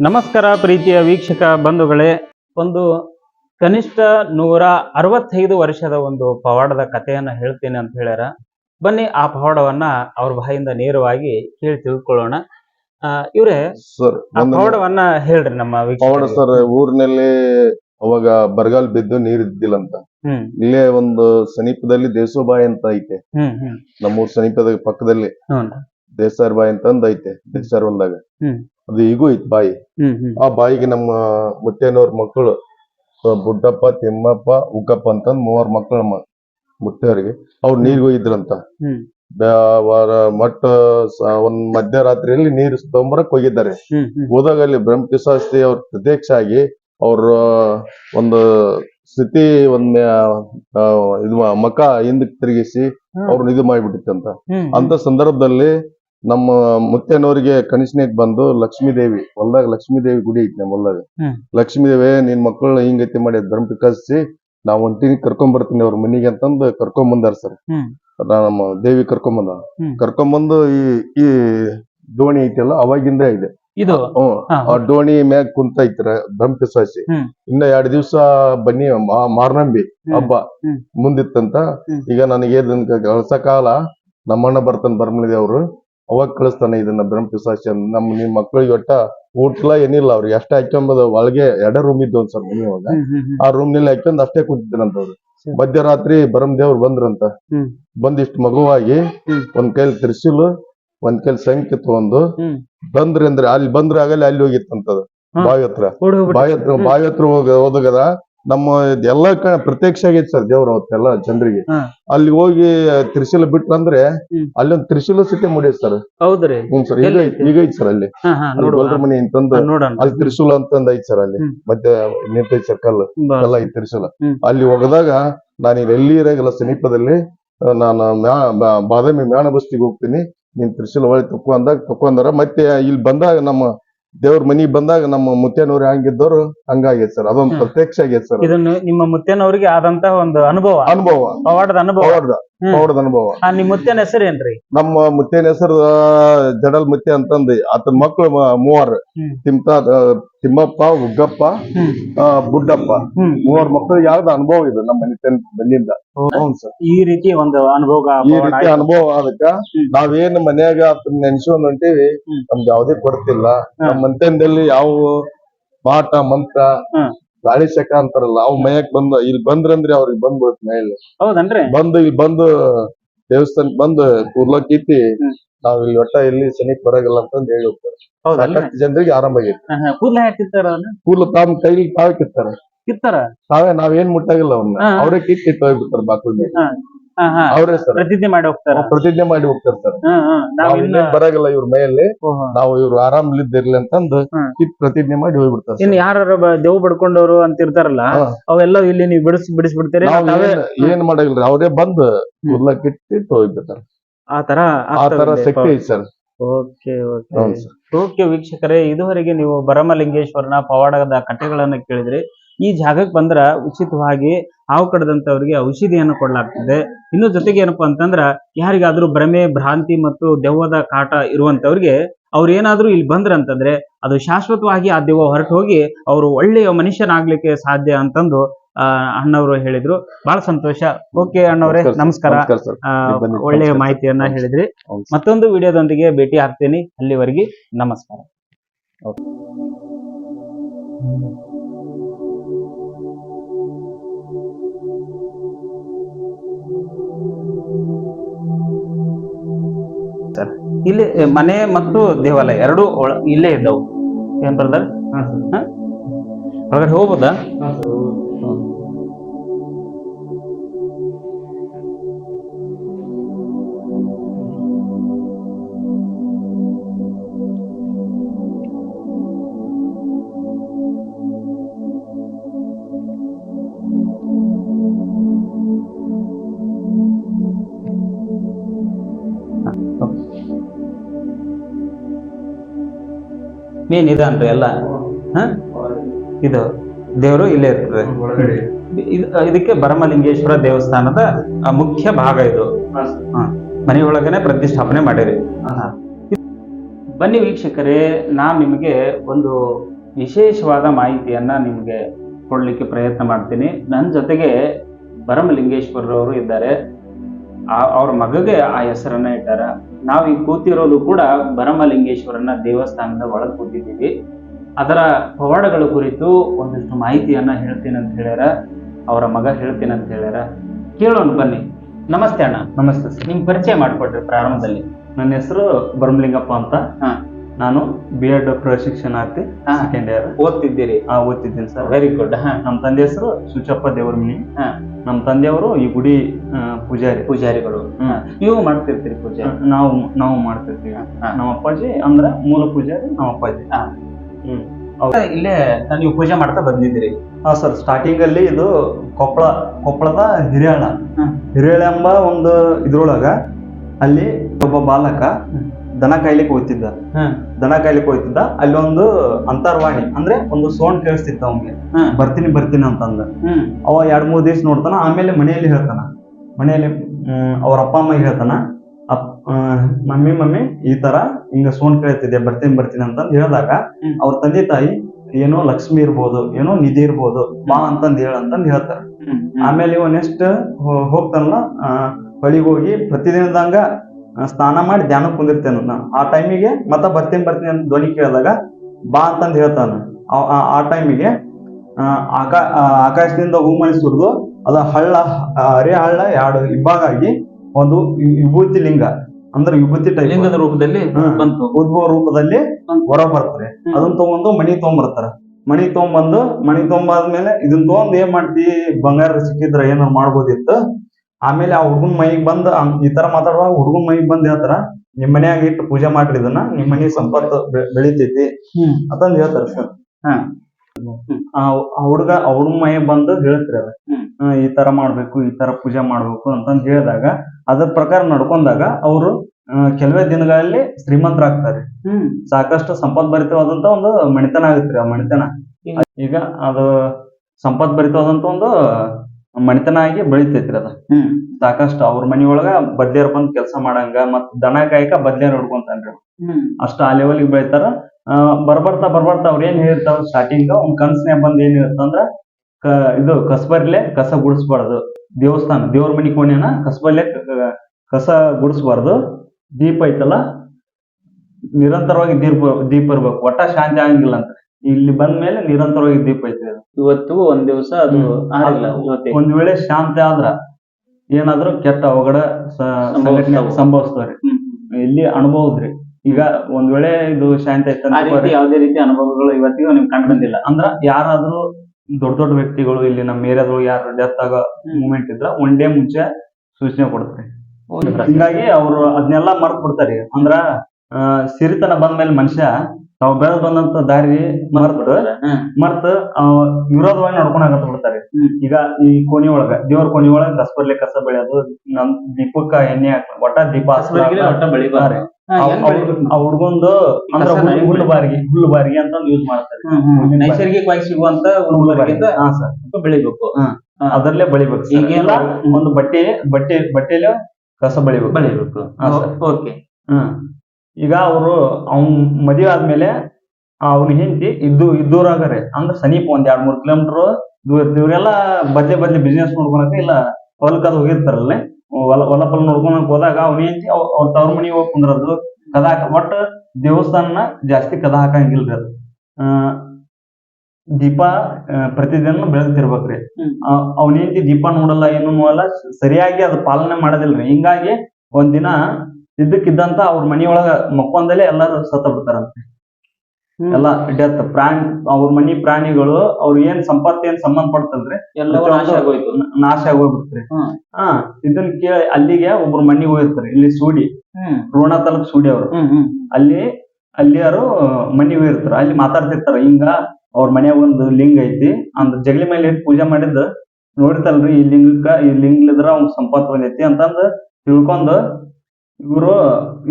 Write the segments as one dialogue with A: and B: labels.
A: ನಮಸ್ಕಾರ ಪ್ರೀತಿಯ ವೀಕ್ಷಕ ಬಂಧುಗಳೇ. ಒಂದು ಕನಿಷ್ಠ ನೂರ ಅರವತ್ತೈದು ವರ್ಷದ ಒಂದು ಪವಾಡದ ಕಥೆಯನ್ನ ಹೇಳ್ತೇನೆ ಅಂತ ಹೇಳ್ಯಾರ. ಬನ್ನಿ ಆ ಪವಾಡವನ್ನ ಅವ್ರ ಬಾಯಿಂದ ನೇರವಾಗಿ ಕೇಳಿ ತಿಳ್ಕೊಳ್ಳೋಣ. ಆ, ಇವ್ರೇ
B: ಸರ್
A: ಆ ಪವಾಡವನ್ನ ಹೇಳ್ರಿ ನಮ್ಮ
B: ಪವಾಡ ಸರ್ ಊರಿನಲ್ಲಿ ಅವಾಗ ಬರಗಾಲ ಬಿದ್ದು ನೀರ್ ಇದ್ದಿಲ್ಲ ಅಂತ. ಇಲ್ಲೇ ಒಂದು ಸಮೀಪದಲ್ಲಿ ದೇಸೋಬಾಯಿ ಅಂತ ಐತೆ. ನಮ್ಮೂರ್ ಸಮೀಪದ ಪಕ್ಕದಲ್ಲಿ ದೇಸಾರ್ ಬಾಯಿ ಅಂತ ಐತೆ ದೇಸಾರ್ ಹೊಲ್ದಾಗ.
A: ಹ್ಮ್.
B: ಅದು ಈಗೂ ಐತ್ ಬಾಯಿ.
A: ಹ್ಮ್ ಹ್ಮ್.
B: ಆ ಬಾಯಿಗೆ ನಮ್ಮ ಮುತ್ತೇನವ್ರ ಮಕ್ಕಳು ಆ, ಬುಡ್ಡಪ್ಪ ತಿಮ್ಮಪ್ಪ ಉಕ್ಕಪ್ಪ ಅಂತಂದ್ ಮೂವರ್ ಮಕ್ಕಳು ಮುತ್ತೇವರಿಗೆ. ಅವ್ರು ನೀರ್ಗೆ ಹೋಗಿದ್ರಂತ
A: ಹ್ಮ್.
B: ಬ್ಯಾ- ವಾರ- ಮಟ್ಟ ಸ- ಒಂದ್ ಮಧ್ಯರಾತ್ರಿಯಲ್ಲಿ ನೀರು ತೊಂಬರಕ್ ಹೋಗಿದ್ದಾರೆ.
A: ಹ್ಮ್ ಹ್ಮ್.
B: ಹೋದಾಗ ಅಲ್ಲಿ ಬ್ರಹ್ಮಪಿಸಾಸ್ತಿ ಅವ್ರ ಪ್ರತ್ಯಕ್ಷ ಆಗಿ ಅವ್ರ ಒಂದು ಸ್ಥಿತಿ ಒಂದ್ ಮ್ಯಾ- ಆ, ಇದು ಮಾ- ಮಕ ಹಿಂದಕ್ ತಿರುಗಿಸಿ
A: ಹ್ಮ್.
B: ಅವ್ರನ್ನ ಇದು ಮಾಡಿಬಿಟ್ಟಿತ್ತಂತ.
A: ಹ್ಮ್.
B: ಅಂತ ಸಂದರ್ಭದಲ್ಲಿ ನಮ್ಮ ಮುತ್ತೇನವರಿಗೆ ಕನಿಷ್ನೇಟ್ ಬಂದು ಲಕ್ಷ್ಮೀ ದೇವಿ ಹೊಲ್ದಾಗ ಲಕ್ಷ್ಮೀ ದೇವಿ ಗುಡಿ ಐತಿ ನಮ್ಮ ಹೊಲ್ದಾಗ.
A: ಲಕ್ಷ್ಮೀದೇವಿ
B: ಲಕ್ಷ್ಮೀ ದೇವಿ ನಿನ್ ಮಕ್ಕಳನ್ನ ಹಿಂಗತಿ ಮಾಡಿ ಧರ್ಮ ಕಸಿ ನಾವ್ ಒಂಟಿನಿ ಕರ್ಕೊಂಡ್ ಬರ್ತೀನಿ ಅವ್ರ ಮನಿಗೆ ಅಂತಂದು ಕರ್ಕೊಂಡ್ ಬಂದಾರ ಸರ್. ನಮ್ಮ ದೇವಿ ಕರ್ಕೊಂಡ್ ಬಂದ ಕರ್ಕೊಂಡ್ ಬಂದು ಈ ಈ ದೋಣಿ ಐತಿಲ್ಲ ಅವಾಗಿಂದ ಇದೆ.
A: ಇದು?
B: ಆ ದೋಣಿ ಮ್ಯಾಗ ಕುಂತ ಐತ್ರ ಪಿಸಾಸಿ ಇನ್ನ ಎರಡ್ ದಿವ್ಸ ಬನ್ನಿ ಮಾರ್ನಂಬಿ ಹಬ್ಬ ಮುಂದಿತ್ತಂತ. ಈಗ ನನಗೆ ಕಾಲ ನಮ್ಮಣ್ಣ ಬರ್ತಾನೆ ಬರ್ಮಳಿದೆ ಅವ್ರು ಅವಾಗ ಕಳಿಸ್ತಾನೆ ಇದನ್ನ ಬ್ರಹ್ಮ ಅಂತ ನಮ್ಮ ನಿಮ್ ಮಕ್ಳಿಗೆ ಒಟ್ಟ ಊಟ ಏನಿಲ್ಲ ಅವ್ರಿಗೆ ಅಷ್ಟೇ ಹಾಕೊಂಬದ ಒಳಗೆ ಎರಡ ರೂಮ್ ಇದ್ದು ಒಂದ್ ಸ್ವಲ್ಪ ಮನಿ ಒಳಗ ಆ ರೂಮ್ನಲ್ಲಿ ಹಾಕೊಂಡ್ ಅಷ್ಟೇ ಕೂತಿದ್ರಂತ ಅವ್ರು
A: ಸರಿ.
B: ಮಧ್ಯರಾತ್ರಿ ಬ್ರಹ್ಮದೇವ್ರು ದೇವ್ರು ಬಂದ್ರಂತ. ಬಂದಿಷ್ಟು ಮಗುವಾಗಿ. ಒಂದ್ ಕೈಲಿ ತ್ರಿಶೂಲು ಒಂದ್ ಕೈಲಿ ಸಂಖ್ಯೆ ತಗೊಂಡು ಬಂದ್ರಿ ಅಂದ್ರೆ ಅಲ್ಲಿ ಬಂದ್ರೆ ಆಗಲ್ಲ ಅಲ್ಲಿ ಹೋಗಿತ್ತಂತದ. ಬಾವಿ ಹತ್ರ. ಬಾವಿ ಹತ್ರ ಬಾವಿ ಹತ್ರ ಹೋಗ ಹೋದಾಗ ನಮ್ಮ ಎಲ್ಲ ಪ್ರತ್ಯಕ್ಷ ಆಗೈತಿ ಸರ್ ದೇವ್ರ ಅವತ್ತೆಲ್ಲ ಜನರಿಗೆ. ಅಲ್ಲಿ ಹೋಗಿ ತ್ರಿಶೂಲ ಬಿಟ್ರಂದ್ರೆ
A: ಅಲ್ಲೊಂದ್
B: ಅಲ್ಲಿ ಒಂದು ತ್ರಿಶೂಲ ಸಿಟಿ ಮುಡಿಯತ್ ಸರ್.
A: ಹೌದ್ರಿ.
B: ಹ್ಮ್ ಸರ್ ಈಗ? ಈಗ ಐತಿ ಸರ್ ಅಲ್ಲಿ.
A: ಮನೆ
B: ಅಲ್ಲಿ
A: ನೋಡುವ.
B: ಗೊಲ್ರ ಮನಿ ಅಂತಂದು ಅಲ್ಲಿ ತ್ರಿಶೂಲ ಅಂತಂದ್ ಐತಿ ಸರ್ ಅಲ್ಲಿ. ಮತ್ತೆ ನಿಂತೈತಿ ಸರ್ ಕಲ್ಲು. ಎಲ್ಲ ಐತಿ ತ್ರಿಶೂಲ. ಅಲ್ಲಿ ಹೋಗದಾಗ ನಾನು ಇಲ್ಲಿ ಎಲ್ಲಿ ಇರಾಗಿಲ್ಲ ಸಮೀಪದಲ್ಲಿ ನಾನು ಬಾದಾಮಿ ಮ್ಯಾಣ ಬಸ್ತಿಗೆ ಹೋಗ್ತೀನಿ. ನೀನ್ ತ್ರಿಶೂಲ ಒಳಗೆ ತಕ್ಕೊಂಡಾಗ ತಕ್ಕೊಂಡಾರ ಮತ್ತೆ ಇಲ್ಲಿ ಬಂದಾಗ ನಮ್ಮ ದೇವ್ರ ಮನಿ ಬಂದಾಗ ನಮ್ಮ ಮುತ್ತೇನವ್ರು ಹಂಗಿದ್ದವ್ರು ಹಂಗಾಗೈತೆ ಸರ್. ಅದೊಂದು. ಪ್ರತ್ಯಕ್ಷ ಆಗೈತೆ ಸರ್
A: ಇದನ್ನು ನಿಮ್ಮ ಮುತ್ತೇನವ್ರಿಗೆ ಆದಂತ ಒಂದು ಅನುಭವ.
B: ಅನುಭವ.
A: ಪವಾಡದ ಅನುಭವ.
B: ಪೌಡದ ಪೌಡದ ಅನುಭವ.
A: ಆ ನಿಮ್ ಹೆಸರೇನ್ರಿ
B: ನಮ್ಮ ಮುತ್ತೇನ ಹೆಸರು ಜಡಲ್ ಮುತ್ತೆ ಅಂತಂದು. ಆತನ ಮಕ್ಕಳು ಮೂವರು.
A: ಹ್ಮ್.
B: ತಿಮ್ತ ತಿಮ್ಮಪ್ಪ ಉಗ್ಗಪ್ಪ
A: ಹ್ಮ್.
B: ಆ, ಬುಡ್ಡಪ್ಪ.
A: ಹ್ಮ್.
B: ಮೂವರ್ ಮಕ್ಕಳು ಯಾವ್ದು ಅನುಭವ ಇದೆ ನಮ್ಮ ಮನೆ ಬಂದಿಂದ
A: ಹೌದು.
B: ಸರ್.
A: ಈ ರೀತಿ ಒಂದು ಅನುಭವ
B: ಈ ರೀತಿ ಅನುಭವ ಅದಕ್ಕ ನಾವೇನು ಮನ್ಯಾಗ ಅದನ್ನ ನೆನ್ಸ್ಕೊಂಡ್ ಹೊಂಟೀವಿ
A: ಹ್ಮ್.
B: ನಮ್ಗೆ ಯಾವ್ದೇ
A: ಕೊಡ್ತಿಲ್ಲ.
B: ನಮ್ಮ ಮಂತ್ಯದಲ್ಲಿ ಯಾವ ಮಾಟ ಮಂತ್ರ
A: ಹ್ಮ್.
B: ಗಾಳಿ ಶಕ ಅಂತಾರಲ್ಲ ಅವ್ ಮಯಕ್ ಬಂದ ಇಲ್ಲಿ ಬಂದ್ರಂದ್ರೆ ಅವ್ರಿಗೆ ಬಂದ್ಬಿಡುತ್ತೆ ಮೇಲೆ.
A: ಹೌದನ್ರಿ?
B: ಬಂದು ಇಲ್ಲಿ ಬಂದು ದೇವಸ್ಥಾನ ಬಂದು ಕೂರ್ಲಕ್ ಇತ್ತಿ. ನಾವ್ ಇಲ್ಲಿ ಒಟ್ಟ ಇಲ್ಲಿ ಸನಿಕ್ ಬರಾಗಲ್ಲ ಅಂತಂದ್ ಹೇಳಿ ಹೋಗ್ತಾರೆ. ಸಾಕಷ್ಟು ಜನರಿಗೆ ಆರಂಭ ಆಗೈತಿ.
A: ಕೂದ್ಲ ಹಾಕಿರ್ತಾರ
B: ತಾವ್ ಕೈಲಿ ತಾವೇ ಕಿತ್ತಾರ.
A: ಕಿತ್ತಾರ?
B: ತಾವೇ ನಾವೇನ್ ಮುಟ್ಟಾಗಿಲ್ಲ ಅವ್ನ. ಅವರೇ ಕಿತ್ ಕಿತ್ತು ಹೋಗ್ಬಿಡ್ತಾರೆ
A: ಬಾತ್ರೂಮ್
B: ಅವರೇ ಸರ್.
A: ಪ್ರತಿಜ್ಞೆ ಮಾಡಿ ಹೋಗ್ತಾರ?
B: ಪ್ರತಿಜ್ಞೆ ಮಾಡಿ ಹೋಗ್ತಾರೆ ಸರ್.
A: ನಾವ್
B: ಬರಾಗಲ್ಲ ಇವ್ರ
A: ಮೇಲೆ.
B: ನಾವು ಇವ್ರು ಆರಾಮ್ಲಿದ್ದಿರ್ಲಿ ಅಂತಂದು ಪ್ರತಿಜ್ಞೆ ಮಾಡಿ ಹೋಗ್ಬಿಡ್ತಾರೆ
A: ಇನ್ನು ಯಾರ ದೇವ್ ಬಡ್ಕೊಂಡವ್ರು ಅಂತ ಇರ್ತಾರಲ್ಲ ಅವೆಲ್ಲ ಇಲ್ಲಿ ನೀವು ಬಿಡಿಸ್ ಬಿಡಿಸ್ಬಿಡ್ತೀರಿ
B: ಏನ್- ಮಾಡಲ್ರಿ ಅವರೇ ಬಂದು ಉರ್ಲ ಕಿಟ್ಟಿ ಹೋಗ್ಬಿಡ್ತಾರೆ.
A: ಆ ತರ
B: ಆ ತರ ಶಕ್ತಿ ಐತಿ ಸರ್.
A: Okay okay. ಓಕೆ ವೀಕ್ಷಕರೇ ಇದುವರೆಗೆ ನೀವು ಬರಮಲಿಂಗೇಶ್ವರನ ಪವಾಡದ ಕಥೆಗಳನ್ನ ಕೇಳಿದ್ರಿ. ಈ ಜಾಗಕ್ಕೆ ಬಂದ್ರ ಉಚಿತವಾಗಿ ಹಾವು ಕಡದಂತವ್ರಿಗೆ ಔಷಧಿಯನ್ನು ಕೊಡಲಾಗ್ತದೆ. ಇನ್ನು ಜೊತೆಗೆ ಏನಪ್ಪಾ ಅಂತಂದ್ರ ಯಾರಿಗಾದ್ರೂ ಭ್ರಮೆ ಭ್ರಾಂತಿ ಮತ್ತು ದೆವ್ವದ ಕಾಟ ಇರುವಂತವ್ರಿಗೆ ಅವ್ರು ಏನಾದ್ರೂ ಇಲ್ಲಿ ಬಂದ್ರಂತಂದ್ರೆ ಅದು ಶಾಶ್ವತವಾಗಿ ಆ ದೆವ್ವ ಹೊರಟು ಹೋಗಿ ಅವರು ಒಳ್ಳೆಯ ಮನುಷ್ಯನಾಗ್ಲಿಕ್ಕೆ ಸಾಧ್ಯ ಅಂತಂದು ಅಹ್ ಅಣ್ಣವರು ಹೇಳಿದ್ರು. ಬಹಳ ಸಂತೋಷ. ಓಕೆ ಅಣ್ಣವ್ರೆ ನಮಸ್ಕಾರ ಒಳ್ಳೆಯ ಮಾಹಿತಿಯನ್ನ ಹೇಳಿದ್ರಿ. ಮತ್ತೊಂದು ವಿಡಿಯೋದೊಂದಿಗೆ ಭೇಟಿ ಆಗ್ತೇನೆ. ಅಲ್ಲಿವರೆಗೆ ನಮಸ್ಕಾರ. ಇಲ್ಲಿ ಮನೆ ಮತ್ತು ದೇವಾಲಯ ಎರಡು ಇಲ್ಲೇ ಇದ್ದವು. ಏನ್ ಬ್ರದರ್ ಹೊರಗಡೆ ಹೋಗ್ಬೋದಾ? ಮೇನ್ ಇದನ್ರಿ ಎಲ್ಲ? ಹ? ಇದು ದೇವರು ಇಲ್ಲೇ ಇರ್ತದೆ. ಇದು- ಇದಕ್ಕೆ ಭರಮಲಿಂಗೇಶ್ವರ ದೇವಸ್ಥಾನದ ಮುಖ್ಯ ಭಾಗ ಇದು. ಹ. ಮನೆಯೊಳಗನೆ ಪ್ರತಿಷ್ಠಾಪನೆ ಮಾಡಿರಿ. ಬನ್ನಿ ವೀಕ್ಷಕರೇ ನಾನು ನಿಮಗೆ ಒಂದು ವಿಶೇಷವಾದ ಮಾಹಿತಿಯನ್ನ ನಿಮಗೆ ಕೊಡಲಿಕ್ಕೆ ಪ್ರಯತ್ನ ಮಾಡ್ತೀನಿ. ನನ್ನ ಜೊತೆಗೆ ಭರಮಲಿಂಗೇಶ್ವರರವರು ಇದ್ದಾರೆ. ಅವ್ರ ಮಗಗೆ ಆ ಹೆಸರನ್ನ ಇಟ್ಟಾರ. ನಾವು ಈಗ ಕೂತಿರೋದು ಕೂಡ ಭರಮಲಿಂಗೇಶ್ವರನ ದೇವಸ್ಥಾನದ ಒಳಗೆ ಕೂತಿದ್ದೀವಿ. ಅದರ ಪವಾಡಗಳ ಕುರಿತು ಒಂದಿಷ್ಟು ಮಾಹಿತಿಯನ್ನ ಹೇಳ್ತೀನಿ ಅಂತ ಹೇಳ್ಯಾರ. ಅವರ ಮಗ ಹೇಳ್ತೀನಿ ಅಂತ ಹೇಳ್ಯಾರ. ಕೇಳೋಣ ಬನ್ನಿ. ನಮಸ್ತೆ ಅಣ್ಣ.
C: ನಮಸ್ತೆ ಸರ್.
A: ನಿಮ್ ಪರಿಚಯ ಮಾಡಿಕೊಡ್ರಿ ಪ್ರಾರಂಭದಲ್ಲಿ.
C: ನನ್ನ ಹೆಸರು ಭರಮಲಿಂಗಪ್ಪ ಅಂತ.
A: ಹಾ.
C: ನಾನು ಬಿ ಎಡ್ ಪ್ರಶಿಕ್ಷಣಾರ್ಥಿ
A: ಹಾ.
C: ಸೆಕೆಂಡ್ ಇಯರ್
A: ಓದ್ತಿದ್ದೀರಿ?
C: ಓದ್ತಿದ್ದೀನಿ ಸರ್.
A: ವೆರಿ ಗುಡ್ ಹಾ.
C: ನಮ್ಮ ತಂದೆ ಹೆಸರು ಸುಚಪ್ಪ ದೇವರಮನಿ
A: ಹಾ.
C: ನಮ್ಮ ತಂದೆಯವರು ಈ ಗುಡಿ ಪೂಜಾರಿ.
A: ಪೂಜಾರಿಗಳು. ನೀವು ಮಾಡ್ತಿರ್ತೀರಿ ಪೂಜೆ?
C: ನಾವು ನಾವು ಮಾಡ್ತಿರ್ತೀವಿ. ನಮ್ಮ ಅಪ್ಪಾಜಿ ಅಂದ್ರೆ ಮೂಲ ಪೂಜಾರಿ ನಮ್ಮ ಅಪ್ಪಾಜಿ.
A: ಹಾ.
C: ಹ್ಮ್.
A: ಇಲ್ಲೇ ನೀವು ಪೂಜೆ ಮಾಡ್ತಾ ಬಂದಿದ್ದೀರಿ?
C: ಹಾ ಸರ್. ಸ್ಟಾರ್ಟಿಂಗ್ ಅಲ್ಲಿ ಇದು ಕೊಪ್ಪಳ ಕೊಪ್ಪಳದ ಹಿರಿಯಾಳ. ಹಿರಿಯಾಳ ಎಂಬ ಒಂದು ಇದ್ರೊಳಗ ಅಲ್ಲಿ ಒಬ್ಬ ಬಾಲಕ ದನ ಕಾಯ್ಲಿಕ್ಕೆ ಹೋಗ್ತಿದ್ದ. ದನ ಕಾಯ್ಲಿಕ್ಕೆ ಹೋಗ್ತಿದ್ದ. ಅಲ್ಲಿ ಒಂದು ಅಂತರ್ವಾಣಿ ಅಂದ್ರೆ ಒಂದು ಸೌಂಡ್ ಕೇಳಿಸ್ತಿತ್ತ ಅವ್ನಿಗೆ.
A: ಹ್ಮ್.
C: ಬರ್ತೀನಿ ಬರ್ತೀನಿ ಅಂತಂದ. ಅವ ಎರಡ್ ಮೂರ್ ದಿವ್ಸ ನೋಡ್ತಾನ ಆಮೇಲೆ ಮನೆಯಲ್ಲಿ ಹೇಳ್ತಾನ. ಮನೆಯಲ್ಲಿ ಅವ್ರ ಅಪ್ಪ ಅಮ್ಮ ಹೇಳ್ತಾನ ಅಪ್ ಮಮ್ಮಿ ಮಮ್ಮಿ ಈ ತರ ಹಿಂಗ ಸೌಂಡ್ ಕೇಳ್ತಿದ್ದೆ ಬರ್ತೀನಿ ಬರ್ತೀನಿ ಅಂತಂದ್ ಹೇಳಿದಾಗ. ಅವ್ರ ತಂದೆ ತಾಯಿ ಏನೋ ಲಕ್ಷ್ಮಿ ಇರ್ಬೋದು ಏನೋ ನಿಧಿ ಇರ್ಬೋದು ಬಾ ಅಂತಂದ್ ಹೇಳ ಅಂತಂದ್ ಹೇಳ್ತಾರ. ಆಮೇಲೆ ಇವ ನೆಕ್ಸ್ಟ್ ಹೋಗ್ತಾನಲ್ಲ ಹೊಳಿಗ್ ಹೋಗಿ ಪ್ರತಿದಿನದಂಗ ಸ್ನಾನ ಮಾಡಿ ಧ್ಯಾನ ಕುಂದಿರ್ತೇನೆ. ನಾ ಆ ಟೈಮಿಗೆ ಮತ್ತ ಬರ್ತೀನಿ ಬರ್ತೀನಿ ಅಂತ ಧ್ವನಿ ಕೇಳಿದಾಗ ಬಾ ಅಂತಂದು ಹೇಳ್ತಾನ. ಆ- ಟೈಮಿಗೆ ಆಕಾ ಆಕಾಶದಿಂದ ಹೂಮಣಿ ಸುರಿದು ಅದ ಹಳ್ಳ ಅರೆ ಹಳ್ಳ ಎರಡು ಇಬ್ಬಾಗಾಗಿ ಒಂದು ವಿಭೂತಿ ಲಿಂಗ. ಅಂದ್ರೆ ವಿಭೂತಿ ಟೈಪ್
A: ಲಿಂಗದ ರೂಪದಲ್ಲಿ ಬಂತು.
C: ಉದ್ಭವ ರೂಪದಲ್ಲಿ. ಹೊರ ಬರ್ತಾರೆ. ಅದನ್ನ ತಗೊಂಡು ಮಣಿ ತಗೊಂಡ್ಬರ್ತಾರೆ ಮಣಿ ತಗೊಂಬಂದು ಮಣಿ ತಗೊಂಬಾದ್ಮೇಲೆ ಇದನ್ನ ತಗೊಂಡ್ ಏನ್ ಮಾಡ್ತಿ? ಬಂಗಾರ ಸಿಕ್ಕಿದ್ರ ಏನಾರ ಮಾಡ್ಬೋದಿತ್ತು? ಆಮೇಲೆ ಆ ಹುಡುಗನ ಮೈಗೆ ಬಂದ್ ಈ ತರ ಮಾತಾಡುವಾಗ ಹುಡುಗನ ಮೈಗೆ ಬಂದ್ ಹೇಳ್ತಾರ ನಿಮ್ ಮನ್ಯಾಗ ಇಟ್ಟು ಪೂಜೆ ಮಾಡ್ರಿ ಇದನ್ನ ನಿಮ್ ಮನಿ ಸಂಪತ್ತು ಬೆಳಿತೈತಿ.
A: ಅದಂದ್
C: ಅಂತಂದ್ ಹೇಳ್ತಾರ ಸರ್.
A: ಹಾ.
C: ಆ ಹುಡುಗ ಹುಡುಗನ್ ಮೈಗ್ ಬಂದು ಹೇಳ್ತಿರ
A: ಹ್ಮ್.
C: ಈ ತರ ಮಾಡ್ಬೇಕು ಈ ತರ ಪೂಜೆ ಮಾಡ್ಬೇಕು ಅಂತಂದ್ ಹೇಳಿದಾಗ ಅದ್ರ ಪ್ರಕಾರ ನಡ್ಕೊಂಡಾಗ ಅವರು ಕೆಲವೇ ದಿನಗಳಲ್ಲಿ ಶ್ರೀಮಂತರಾಗ್ತಾರೆ. ಸಾಕಷ್ಟು ಸಂಪತ್ ಭರಿತವಾದಂತ ಒಂದು ಮಣಿತನ ಆಗುತ್ತೆ ಆ ಮಣಿತನ. ಈಗ ಅದು ಸಂಪದ್ಭರಿತವಾದಂತ ಒಂದು ಮಣಿತನ ಆಗಿ ಬೆಳಿತೈತ್ರಿ ಅದ.
A: ಹ್ಮ್.
C: ಸಾಕಷ್ಟು ಅವ್ರ ಮನಿಯೊಳಗ ಬದ್ಲಿಯರ್ ಬಂದ್ ಕೆಲಸ ಮಾಡಂಗ ಮತ್ ದನ ಕಾಯಕ ಬದ್ಲಿಯರ್ ಹಿಡ್ಕೊಂತಾನ್ರಿ ಅಷ್ಟು
A: ಹ್ಮ್.
C: ಅಷ್ಟ ಆ ಲೆವೆಲ್ಗೆ ಬೆಳಿತಾರ. ಆ, ಬರ್ಬರ್ತಾ ಬರ್ಬರ್ತಾ ಅವ್ರ ಏನ್ ಹೇಳಿರ್ತಾವ ಸ್ಟಾರ್ಟಿಂಗ್ ಒಂದ್ ಕನ್ಸ್ನ್ಯಾಗ ಬಂದ್ ಏನ್ ಹೇಳ್ತಂದ್ರ ಕ- ಇದು ಕಸಬರ್ಲೆ ಕಸ ಗುಡಿಸ್ಬಾರ್ದು. ದೇವಸ್ಥಾನ ದೇವ್ರ ಮನಿ ಕೋಣೆನ ಕಸಬರ್ಲೆ ಕ- ಕಸ ಗುಡಿಸ್ಬಾರ್ದು. ದೀಪ ಐತಲ್ಲ ನಿರಂತರವಾಗಿ ದೀಪ ದೀಪ ಇರ್ಬೇಕು. ಒಟ್ಟ ಶಾಂತಿ ಆಗಂಗಿಲ್ಲ ಅಂತ. ಇಲ್ಲಿ ಬಂದ ಮೇಲೆ ನಿರಂತರವಾಗಿ ದೀಪ ಐತಿ ಅದು.
A: ಇವತ್ತು ಒಂದ್ ದಿವಸ ಅದು. ಆಗಿಲ್ಲ ಇವತ್ತಿಗೆ.
C: ಒಂದ್ ವೇಳೆ ಶಾಂತಿ ಆದ್ರ ಏನಾದ್ರೂ ಕೆಟ್ಟ ಅವಘಡ ಸ- ಸಂಘಟನೆ
A: ಸಂಭವಿಸ್ತಾವು.
C: ಸಂಭವಿಸ್ತಾವ್ರಿ
A: ಹ್ಮ್.
C: ಇಲ್ಲಿ ಅನುಭವದ್ರಿ ಈಗ ಒಂದ್ ವೇಳೆ ಇದು ಶಾಂತಿ ಐತೆ
A: ಆ ರೀತಿ ಯಾವುದೇ ರೀತಿ ಅನುಭವಗಳು ಇವತ್ತಿಗೂ ನಿಮ್ಗೆ ಕಂಡು ಬಂದಿಲ್ಲ
C: ಅಂದ್ರ ಯಾರಾದ್ರೂ ದೊಡ್ಡ ದೊಡ್ಡ ವ್ಯಕ್ತಿಗಳು ಇಲ್ಲಿ ನಮ್ಮ ಏರಿಯಾದೊಳಗೆ ಯಾರು ಡೆತ್ ಆಗ ಮೂಮೆಂಟ್ ಇದ್ರ ಒನ್ ಡೇ ಮುಂಚೆ ಸೂಚನೆ ಕೊಡ್ತಾರೆ ಹಿಂಗಾಗಿ ಅವ್ರು ಅದನ್ನೆಲ್ಲ ಮರ್ತ್ ಬಿಡ್ತಾರೆ ಅಂದ್ರ ಸಿರಿತನ ಬಂದ್ಮೇಲೆ ಮನುಷ್ಯ ತಾವು ಬೆಳೆದ್ ಬಂದಂತ ದಾರಿ ಮರ್ತ್ ಮರ್ತ ವಿರೋಧವಾಗಿ ನಡ್ಕೊಂಡ್ ಬಿಡ್ತಾರೆ. ಈಗ ಈ ಕೋಣಿ ಒಳಗ ದೇವ್ರ ಕೋಣಿ ಒಳಗ ಕಸಬರ್ಲೆ ಕಸ ಬೆಳೆಯೋದು ನಮ್ ದೀಪಕ್ಕ ಎಣ್ಣೆ ಹಾಕ್ ಒಟ್ಟ ದೀಪ
A: ಬೆಳಿತಾರೆ?
C: ಆ ಹುಡ್ಗೊಂದು ಅಂದ್ರ ಹುಲ್ಲು- ಹುಲ್ಲು ಬಾರಿಗೆ ಹುಲ್ಲು ಬಾರಿಗೆ ಅಂತ ಯೂಸ್ ಮಾಡ್ತಾರೆ.
A: ನೈಸರ್ಗಿಕವಾಗಿ ಸಿಗುವಂತ ಉರುವರಿಗಿಂತ
C: ಹಾ ಸರ್.
A: ಬೆಳಿಬೇಕು.
C: ಅದರಲ್ಲೇ ಬೆಳಿಬೇಕು ಈಗೇನ
A: ಈಗೆಲ್ಲ
C: ಒಂದು ಬಟ್ಟೆ ಬಟ್ಟೆ ಬಟ್ಟೆಲೆ ಕಸ ಬೆಳಿಬೇಕು.
A: ಬೆಳಿಬೇಕು. ಓಕೆ.
C: ಹ್ಮ್ ಈಗ ಅವರು ಅವ್ನ್ ಮದುವೆ ಆದ್ಮೇಲೆ ಅವ್ನ ಹೆಂಡತಿ ಇದ್ದು ಇದ್ದೂರಾಗರೆ. ಅಂದ್ರೆ ಸಮೀಪ ಒಂದ್ ಎರಡ್ ಮೂರ್ ಕಿಲೋಮೀಟರ್ ದೂರ ಇವ್ರೆಲ್ಲ ಬದ್ಲೆ ಬದ್ಲೆ ಬಿಸ್ನೆಸ್ ನೋಡ್ಕೊಳಕ ಇಲ್ಲ ಹೊಲಕ್ಕದ ಹೋಗಿರ್ತಾರಲ್ಲ. ಹೊಲ ಹೊಲಪಲ್ ನೋಡ್ಕೊಳಕ್ ಹೋದಾಗ ಅವ್ನ ಹೆಂಡತಿ ಅವ್ರ ತವ್ರ ಮನಿ ಹೋಗಿ ಕುಂದ್ರದು ಕದ ಹಾಕ ಒಟ್ಟ ದೇವಸ್ಥಾನ ಜಾಸ್ತಿ ಕದ ಹಾಕಂಗಿಲ್ರಿ ಅದು. ಆ, ದೀಪ ಪ್ರತಿದಿನ ಬೆಳಗ್ತಿರ್ಬೇಕ್ರಿ
A: ಅವ್ನ
C: ಅವನ ಹೆಂಡತಿ ದೀಪ ನೋಡಲ್ಲ ಏನು ನೋಡಲ್ಲ ಸರಿಯಾಗಿ ಅದು ಪಾಲನೆ ಮಾಡೋದಿಲ್ರಿ. ಹಿಂಗಾಗಿ ಒಂದಿನ ಇದ್ದಕ್ಕಿದ್ದಂತ ಅವ್ರ ಮನಿಯೊಳಗ ಮಕ್ಕೊಂದಲೇ ಎಲ್ಲಾರು ಸತ್ತ ಬಿಡ್ತಾರಂತೆ. ಎಲ್ಲ ಡೆತ್ ಪ್ರಾಣಿ ಅವ್ರ ಮನಿ ಪ್ರಾಣಿಗಳು ಅವ್ರ ಏನ್ ಸಂಪತ್ತು ಏನ್ ಸಂಬಂಧ ಪಡ್ತಲ್ರಿ
A: ನಾಶ
C: ಆಗೋಗ್ಬಿಡ್ತಾರೆ. ಹಾ ಇದನ್ ಕೇಳಿ ಅಲ್ಲಿಗೆ ಒಬ್ರು ಮನಿಗೆ ಹೋಗಿರ್ತಾರೆ ಇಲ್ಲಿ ಸೂಡಿ ಋಣ ತಲುಪ್ ಸೂಡಿ ಅವರು.
A: ಹ್ಮ್
C: ಅಲ್ಲಿ ಅಲ್ಲಿಯಾರು ಮನಿಗೆ ಹೋಗಿರ್ತಾರ ಅಲ್ಲಿ ಮಾತಾಡ್ತಿರ್ತಾರ ಹಿಂಗ ಅವ್ರ ಮನ್ಯಾಗ ಒಂದು ಲಿಂಗ ಐತಿ ಅಂದ್ ಜಗಲಿ ಮೇಲೆ ಇಟ್ಟು ಪೂಜೆ ಮಾಡಿದ್ ನೋಡಿತಲ್ರಿ ಈ ಲಿಂಗಕ್ಕ ಈ ಲಿಂಗ್ಲಿದ್ರ ಅವ್ನ ಸಂಪತ್ತು ಬಂದೈತಿ ಅಂತಂದು ತಿಳ್ಕೊಂಡು ಇವ್ರು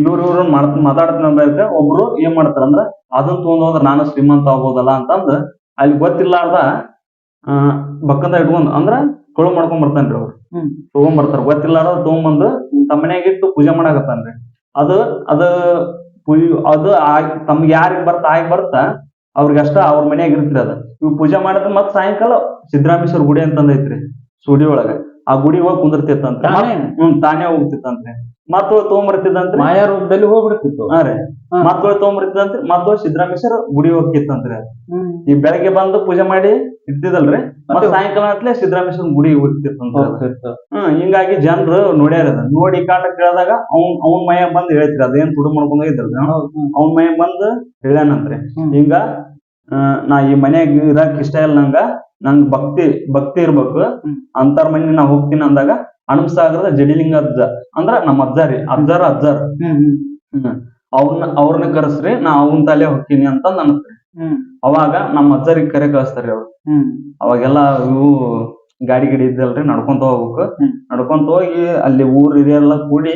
C: ಇವ್ರು ಇವ್ರನ್ನ ಮಾಡ್ ಮಾತಾಡ್ತಿರ್ಬೇಕು ಒಬ್ರು ಏನ್ ಮಾಡ್ತಾರ ಅಂದ್ರ ಅದನ್ನ ತಗೊಂಡ್ ಹೋದ್ರ ನಾನು ಶ್ರೀಮಂತ ಆಗ್ಬೋದಲ್ಲ ಅಂತಂದು ಅಲ್ಲಿ ಗೊತ್ತಿಲ್ಲಾರ್ದ ಆ ಬಕ್ಕಂದ ಇಟ್ಕೊಂಡ್ ಅಂದ್ರ ಕೊಳು ಮಾಡ್ಕೊಂಡ್ ಬರ್ತಾನ್ರಿ ಅವ್ರು. ತಗೊಂಡ್ ಬರ್ತಾರ. ಗೊತ್ತಿಲ್ಲಾರ್ದ ತಗೊಂಬಂದು ತಮ್ಮ ಮನ್ಯಾಗ ಇಟ್ಟು ಪೂಜೆ ಮಾಡಾಕತ್ತಾನ್ರಿ. ಅದು ಅದು ಪೂಜೆ ಅದು ತಮ್ಗೆ ಯಾರಿಗ್ ಬರ್ತಾ ಆಗಿ ಬರ್ತಾ ಅವ್ರಿಗಷ್ಟ ಅವ್ರ ಮನೆಯಾಗ ಇರ್ತ್ರಿ ಅದ. ಇವ್ ಪೂಜೆ ಮಾಡಿದ್ರೆ ಮತ್ ಸಾಯಂಕಾಲ ಸಿದ್ದರಾಮೇಶ್ವರ ಗುಡಿ ಅಂತಂದೈತ್ರಿ ಸುಡಿ ಒಳಗ. ಆ ಗುಡಿ ಹೋಗಿ
A: ತಾನೇ?
C: ಹ್ಮ್ ತಾನೇ ಹೋಗ್ತಿತ್ತಂತ್ರಿ ಮತ್ ಹೋಗಿ ತಗೊಂಬರ್ತಿದ್ದಂತ್ರಿ?
A: ಮಾಯಾ ರೂಪದಲ್ಲಿ ಹೋಗ್ಬಿಡ್ತಿತ್ತು.
C: ಹಾ ರೀ.
A: ಹಾ.
C: ಮತ್ ಹೋಗಿ ತಗೊಂಬರ್ತಿದ್ದಂತ್ರಿ? ಮತ್ ಹೋಗಿ ಸಿದ್ದರಾಮೇಶ್ವರ ಗುಡಿ ಹೋಗ್ತಿತ್ತಂತ್ರಿ. ಈ ಬೆಳಗ್ಗೆ ಬಂದು ಪೂಜೆ ಮಾಡಿ ಇರ್ತಿದಲ್ರಿ ಮತ್ತೆ ಸಾಯಂಕಾಲ ಸಿದ್ದರಾಮೇಶ್ವರ ಗುಡಿ
A: ಹೋಗ್ತಿತ್ತಂತ
C: ಹ್ಮ್ ಹಿಂಗಾಗಿ ಜನರು ನೋಡ್ಯಾರ ನೋಡಿ ಕಾಟ ಕೇಳಿದಾಗ ಅವ್ನ್ ಅವ್ನ್ ಮಯ ಬಂದ್ ಹೇಳ್ತಿರ ಅದೇನ್ ತುಡು ಮಾಡ್ಕೊಂಡ್ ಹೋಗಿದ್ರಲ್ಲ ಅವ್ನ್. ಮಯ ಬಂದ್ ಹೇಳ್ಯಾನಂತ್ರಿ. ಹಿಂಗ ನಾ ಈ ಮನ್ಯಾಗ ಇರಾಕ್ ಇಷ್ಟ ಇಲ್ಲ ನಂಗ ನಂಗ್ ಭಕ್ತಿ ಭಕ್ತಿ ಇರ್ಬೇಕು. ಅಂತರ್ ಮನೆ ನಾ ಹೋಗ್ತೀನಿ ಅಂದಾಗ ಹಣಸಾಗರದ ಜಡಿಲಿಂಗ ಅಜ್ಜ ಅಂದ್ರ ನಮ್ಮ ಅಜ್ಜಾರಿ ಅಜ್ಜಾರ ಅಜ್ಜಾರ.
A: ಹ್ಮ್
C: ಅವ್ನ ಅವ್ರನ್ನ ಕರೆಸ್ರಿ ನಾ ಅವನ್ ತಲೆ ಹೋಗ್ತೀನಿ ಅಂತ ಅನಸ್ರಿ ಅವಾಗ ನಮ್ಮ ಅಜ್ಜರಿಗೆ ಕರೆ ಕಳಿಸ್ತಾರಿ ಅವ್ರು.
A: ಹ್ಮ್.
C: ಅವಾಗೆಲ್ಲ ಇವು ಗಾಡಿ ಗಿಡಿ ಇದ್ದಲ್ರಿ ನಡ್ಕೊಂತ ಹೋಗ್ಬೇಕು. ನಡ್ಕೊಂತ ಹೋಗಿ ಅಲ್ಲಿ ಊರ್ ಇದೆಲ್ಲ ಕೂಡಿ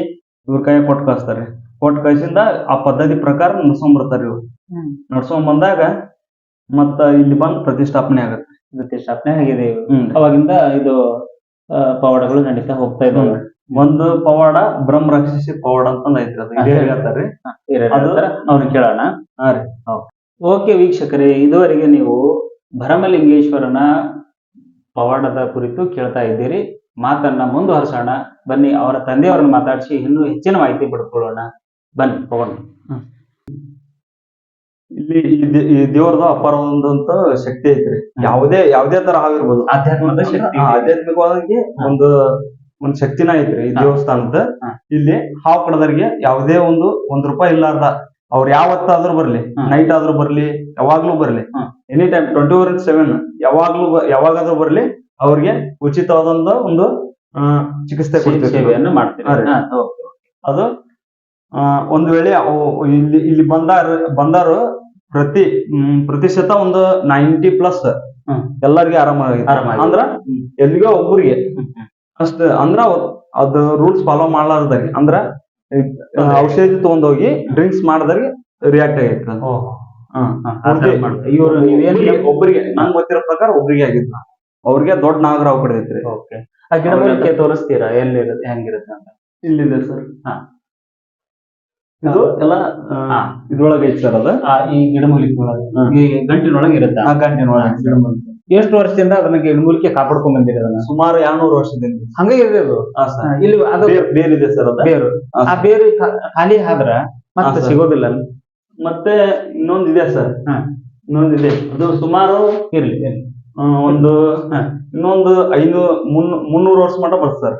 C: ಇವ್ರ ಕೈ ಕೊಟ್ಟು ಕಳಿಸ್ತಾರಿ ಕೊಟ್ಟು ಕಳ್ಸಿಂದ ಆ ಪದ್ಧತಿ ಪ್ರಕಾರ ನಡ್ಸ್ಕೊಂಡ್ ಇವ್ರು. ನಡ್ಸ್ಕೊಂಡ್ ಬಂದಾಗ ಮತ್ತ ಇಲ್ಲಿ ಬಂದ್ ಪ್ರತಿಷ್ಠಾಪನೆ ಆಗತ್ತೆ.
A: ಪ್ರತಿಷ್ಠಾಪನೆ ಆಗಿದೆ ಅವಾಗಿಂದ ಇದು ಪವಾಡಗಳು ನಡೀತಾ ಹೋಗ್ತಾ ಇದ್ದಾವೆ
C: ಒಂದು ಪವಾಡ ಬ್ರಹ್ಮ ರಕ್ಷಿಸಿ ಪವಾಡ ಅಂತಂದ ಐತ್ರಿ ಅದು. ಇದೇ ಹೇಳ್ತಾರ್ರಿ. ಅದು-
A: ಕೇಳೋಣ.
C: ಹಾ ರೀ.
A: ಓಕೆ ವೀಕ್ಷಕರೇ ಇದುವರೆಗೆ ನೀವು ಭರಮಲಿಂಗೇಶ್ವರನ ಪವಾಡದ ಕುರಿತು ಕೇಳ್ತಾ ಇದ್ದೀರಿ. ಮಾತನ್ನ ಮುಂದುವರಿಸೋಣ. ಬನ್ನಿ ಅವರ ತಂದೆಯವರನ್ನ ಮಾತಾಡಿಸಿ ಇನ್ನೂ ಹೆಚ್ಚಿನ ಮಾಹಿತಿ ಪಡ್ಕೊಳ್ಳೋಣ. ಬನ್ನಿ ಹೋಗೋಣ.
C: ಇಲ್ಲಿ ಈ ದೇವ್ರದ ಅಪಾರವಾದಂತ ಶಕ್ತಿ ಐತ್ರಿ. ಯಾವುದೇ ಯಾವುದೇ ತರ ಆಗಿರ್ಬೋದು.
A: ಆಧ್ಯಾತ್ಮದ ಶಕ್ತಿ
C: ಆಧ್ಯಾತ್ಮಿಕವಾಗಿ ಒಂದು ಒಂದ್ ಶಕ್ತಿನ ಐತ್ರಿ ಈ. ದೇವಸ್ಥಾನದ ಇಲ್ಲಿ ಹಾವು ಕಡದರಿಗೆ ಯಾವುದೇ ಒಂದು ಒಂದ್ ರೂಪಾಯಿ ಇಲ್ಲಾರ್ದ ಅವ್ರ ಯಾವತ್ತಾದ್ರೂ ಬರ್ಲಿ ನೈಟ್ ಆದ್ರೂ ಬರ್ಲಿ ಯಾವಾಗ್ಲೂ ಬರ್ಲಿ any time twenty four into seven ಯಾವಾಗ್ಲೂ ಯಾವಾಗಾದ್ರೂ ಬರ್ಲಿ ಅವ್ರಿಗೆ ಉಚಿತವಾದಂತ ಒಂದು ಚಿಕಿತ್ಸೆ ಕೊಡ್ತೀವಿ
A: ಮಾಡ್ತೀವಿ.
C: ಅದು ಒಂದ್ ವೇಳೆ ಇಲ್ಲಿ ಇಲ್ಲಿ ಬಂದಾರ ಬಂದಾರು ಪ್ರತಿ ಪ್ರತಿಶತ ಒಂದು ನೈಂಟಿ ಪ್ಲಸ್ ಎಲ್ಲರಿಗೆ ಆರಾಮಾಗಿ. ಅಂದ್ರ. ಎಲ್ಲಿಗೋ ಒಬ್ಬರಿಗೆ. ಅಷ್ಟ ಅಂದ್ರ ಅದ ರೂಲ್ಸ್ ಫಾಲೋ ಮಾಡ್ಲಾರ್ದಾರಿ ಅಂದ್ರ ಔಷಧಿ ತಗೊಂಡೋಗಿ ಡ್ರಿಂಕ್ಸ್ ಮಾಡಿದಾಗ ರಿಯಾಕ್ಟ್ ಆಗೈತೆ
A: ಒಬ್ಬರಿಗೆ. ಇವರು
C: ಒಬ್ರಿಗೆ ನಂಗೆ ಗೊತ್ತಿರೋ ಪ್ರಕಾರ ಒಬ್ರಿಗೆ ಆಗಿದ್ದ ಅವ್ರಿಗೆ ದೊಡ್ಡ ನಾಗರಾವ್ ಕಡೆದೈತ್ರಿ.
A: ಆ ತೋರಿಸ್ತೀರಾ? ಎಲ್ಲಿರುತ್ತೆ ಹೆಂಗಿರುತ್ತೆ ಅಂತ?
C: ಇಲ್ಲಿದೆ ಸರ್.
A: ಹಾ.
C: ಇದು ಎಲ್ಲ. ಇದ್ರೊಳಗೆ ಐತಿ ಸರ್ ಅದು
A: ಆ, ಈ ಗಿಡಮೂಲಿಕೆ ಗಂಟಿನೊಳಗೆ ಇರುತ್ತೆ
C: ಆ ಗಂಟಿನೊಳಗೆ ಗಿಡಮೂಲಿಕೆ.
A: ಎಷ್ಟು ವರ್ಷದಿಂದ ಅದನ್ನ ಗಿಡಮೂಲಿಕೆ ಕಾಪಾಡ್ಕೊಂಡ್ ಬಂದಿರಿ ಅದನ್ನ
C: ಸುಮಾರು ಎರಡ್ನೂರು ವರ್ಷದಿಂದ
A: ಹಂಗೆ ಇದೆ ಅದು. ಇಲ್ಲಿ ಅದು
C: ಬೇರೆ ಬೇರಿದೆ ಸರ್ ಅದ
A: ಬೇರು ಆ ಬೇರು ಖಾಲಿ ಆದ್ರ ಮತ್ತೆ. ಸಿಗೋದಿಲ್ಲ ಇದೆ
C: ಮತ್ತೆ ಇನ್ನೊಂದಿದೆ ಸರ್
A: ಹಾ.
C: ಇನ್ನೊಂದಿದೆ ಅದು ಸುಮಾರು
A: ಇರ್ಲಿ.
C: ಒಂದು. ಇನ್ನೊಂದು ಐನೂರು ಮುನ್ನೂರು ವರ್ಷ ಮಟ್ಟ ಬರ್ತದೆ ಸರ್